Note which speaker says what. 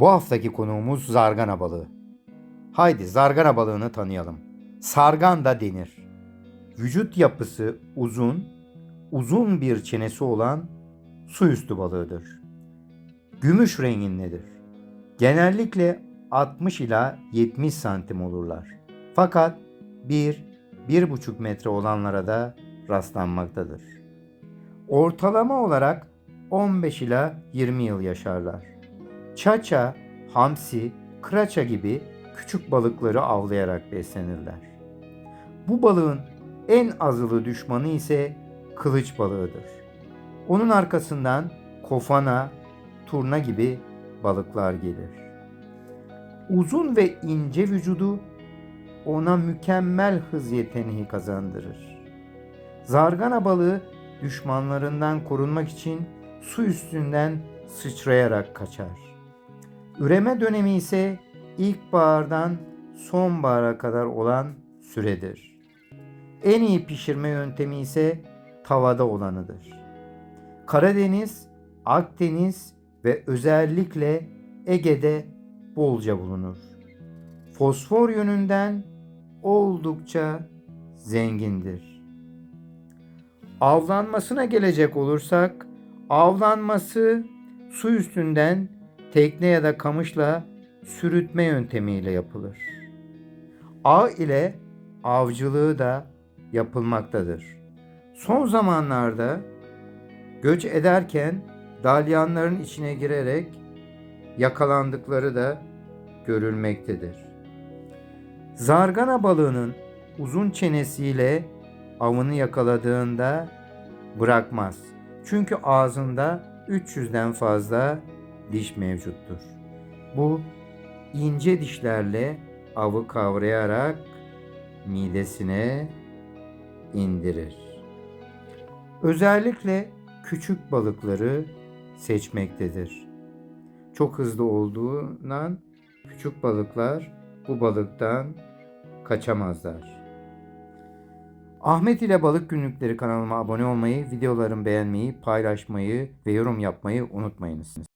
Speaker 1: Bu haftaki konuğumuz zargana balığı. Haydi zargana balığını tanıyalım. Sargan da denir. Vücut yapısı uzun, uzun bir çenesi olan su üstü balığıdır. Gümüş rengindedir. Genellikle 60 ila 70 santim olurlar. Fakat 1-1,5 metre olanlara da rastlanmaktadır. Ortalama olarak 15 ila 20 yıl yaşarlar. Çaça, hamsi, kıraça gibi küçük balıkları avlayarak beslenirler. Bu balığın en azılı düşmanı ise kılıç balığıdır. Onun arkasından kofana, turna gibi balıklar gelir. Uzun ve ince vücudu ona mükemmel hız yeteneği kazandırır. Zargana balığı düşmanlarından korunmak için su üstünden sıçrayarak kaçar. Üreme dönemi ise ilkbahardan sonbahara kadar olan süredir. En iyi pişirme yöntemi ise tavada olanıdır. Karadeniz, Akdeniz ve özellikle Ege'de bolca bulunur. Fosfor yönünden oldukça zengindir. Avlanmasına gelecek olursak, avlanması su üstünden tekne ya da kamışla sürütme yöntemiyle yapılır. Ağ ile avcılığı da yapılmaktadır. Son zamanlarda göç ederken dalyanların içine girerek yakalandıkları da görülmektedir. Zargana balığının uzun çenesiyle avını yakaladığında bırakmaz. Çünkü ağzında 300'den fazla diş mevcuttur. Bu ince dişlerle avı kavrayarak midesine indirir. Özellikle küçük balıkları seçmektedir. Çok hızlı olduğundan küçük balıklar bu balıktan kaçamazlar. Ahmet ile Balık Günlükleri kanalıma abone olmayı, videolarımı beğenmeyi, paylaşmayı ve yorum yapmayı unutmayınız.